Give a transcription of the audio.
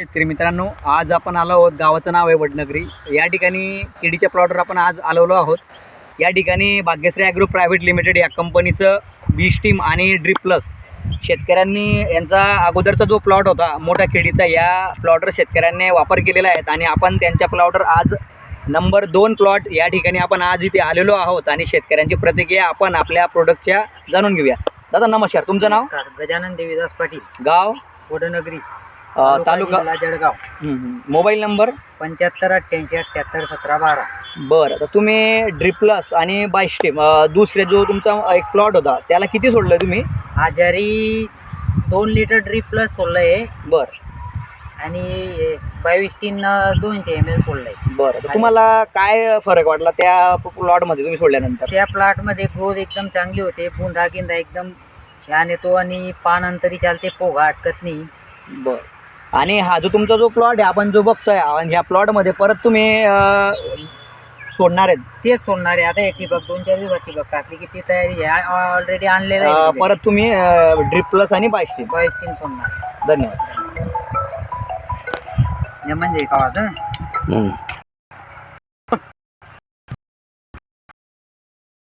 शेतकरी मित्रांनो आज आपण आलो आहोत गावाचं नाव आहे वडनगरी. या ठिकाणी केडीच्या प्लॉटवर आपण आज आलेलो आहोत. या ठिकाणी भाग्यश्री ॲग्रो प्रायव्हेट लिमिटेड या कंपनीचं बी स्टीम आणि ड्रिप प्लस शेतकऱ्यांनी यांचा अगोदरचा जो प्लॉट होता मोठा केडीचा या प्लॉटवर शेतकऱ्यांनी वापर केलेला आहे. आणि आपण त्यांच्या प्लॉटवर आज नंबर दोन प्लॉट या ठिकाणी आपण आज इथे आलेलो आहोत आणि शेतकऱ्यांची प्रतिक्रिया आपण आपल्या प्रोडक्टच्या जाणून घेऊया. दादा नमस्कार. तुमचं नाव? गजानन देवीदास पाटील. गाव? वडनगरी. तालुका जिल्हा जळगाव. Mobile number? पंच्याहत्तर अठ्ठ्याऐंशी अठ्ठ्याहत्तर सतरा बारा. बरं तर तुम्ही ड्रिप्लस आणि बायस्टेम दुसरे जो तुमचा एक प्लॉट होता त्याला किती सोडलं तुम्ही? आजारी दोन लिटर ड्रीप प्लस सोडलं आहे बरं. आणि बावीस तीन दोनशे एम एल सोडलं आहे बरं तर तुम्हाला काय फरक वाटला त्या प्लॉटमध्ये तुम्ही सोडल्यानंतर? त्या प्लॉटमध्ये ग्रोथ एकदम चांगली होते. बुंदा गिंदा एकदम छान येतो आणि पान अंतरी चालते पोगा अटकत नाही. बरं. आणि हा जो तुमचा जो प्लॉट आहे आपण जो बघतोय आणि ह्या प्लॉटमध्ये परत तुम्ही सोडणार आहेत. तेच सोडणार आहे. आता एक ठिबक दोन चार दिवस ठिबक टाकली की ती तयारी आहे. ऑलरेडी आणलेलं अ, आहे परत तुम्ही ड्रिप प्लस आणि बायस्टेम बावीस तीन सोडणार धन्यवाद. म्हणजे का होतं